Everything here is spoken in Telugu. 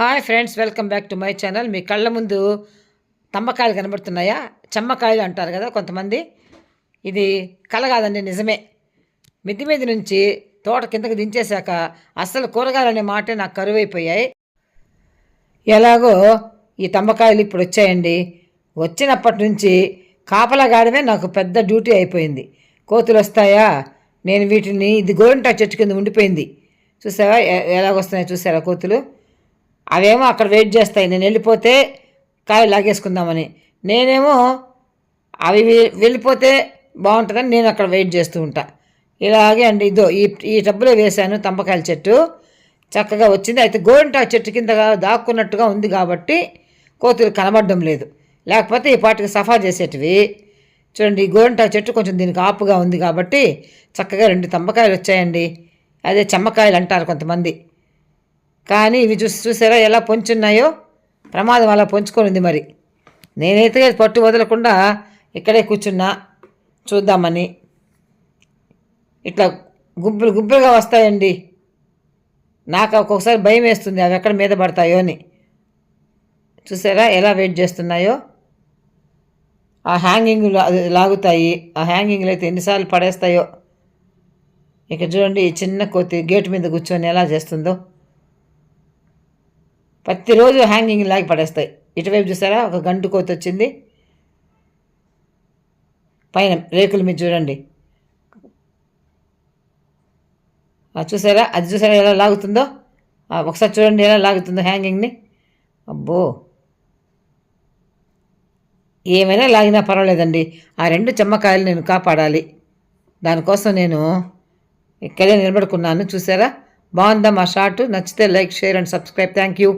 Hi friends welcome back to my channel మీ కళ్ళ ముందు తమ్మకాయలు కనబడుతున్నాయా? చెమ్మకాయలు అంటారు కదా కొంతమంది. ఇది కల కాదండి నిజమే. మిద్ది మీద నుంచి తోట కిందకు దించేశాక అస్సలు కూరగాయలు అనే మాటే నాకు కరువైపోయాయి. ఎలాగో ఈ తమ్మకాయలు ఇప్పుడు వచ్చాయండి. వచ్చినప్పటి నుంచి కాపలాగాడమే నాకు పెద్ద డ్యూటీ అయిపోయింది. కోతులు వస్తాయా? నేను వీటిని ఇది గోరింటా చెట్టు కింద ఉండిపోయింది. చూసావా? ఎలాగొస్తున్నాయో ఎలాగొస్తున్నాయి చూసారా కోతులు? అవేమో అక్కడ వెయిట్ చేస్తాయి. నేను వెళ్ళిపోతే కాయ లాగేసుకుందామని. నేనేమో అవి వెళ్ళిపోతే బాగుంటుందని నేను అక్కడ వెయిట్ చేస్తూ ఉంటా. ఇలాగే అండి. ఇదో ఈ ఈ టబ్బులో వేశాను తంపకాయల చెట్టు. చక్కగా వచ్చింది. అయితే గోరింటా చెట్టు కింద దాక్కున్నట్టుగా ఉంది కాబట్టి కోతులు కనబడడం లేదు. లేకపోతే ఈ పాటికి సఫా చేసేటివి. చూడండి ఈ గోరింటా చెట్టు కొంచెం దీనికి ఆపుగా ఉంది కాబట్టి చక్కగా రెండు తంపకాయలు వచ్చాయండి. అదే చెమ్మకాయలు అంటారు కొంతమంది. కానీ ఇవి చూసి చూసారా ఎలా పొంచున్నాయో? ప్రమాదం అలా పొంచుకొని ఉంది మరి. నేనైతే పట్టు వదలకుండా ఇక్కడే కూర్చున్నా. చూద్దామని. ఇట్లా గుంపులు గుంపులుగా వస్తాయండి. నాకు ఒక్కొక్కసారి భయం వేస్తుంది అవి ఎక్కడ మీద పడతాయో అని. చూసారా ఎలా వెయిట్ చేస్తున్నాయో? ఆ హ్యాంగింగ్ లాగుతాయి. ఆ హ్యాంగింగ్లు అయితే ఎన్నిసార్లు పడేస్తాయో? ఇక చూడండి ఈ చిన్న కోతి గేటు మీద కూర్చొని ఎలా చేస్తుందో. ప్రతిరోజు హ్యాంగింగ్ లాగి పడేస్తాయి. ఇటువైపు చూసారా? ఒక గంటు కోతి వచ్చింది. పైన రేకుల మీద చూడండి. చూసారా? అది చూసారా ఎలా లాగుతుందో? ఒకసారి చూడండి ఎలా లాగుతుందో హ్యాంగింగ్ని అబ్బో! ఏమైనా లాగినా పర్వాలేదండి. ఆ రెండు చెమ్మకాయలు నేను కాపాడాలి. దానికోసం నేను ఇక్కడే నిలబడుకున్నాను. చూసారా? బాగుందా మా షార్ట్ నచ్చితే like share and subscribe. Thank you.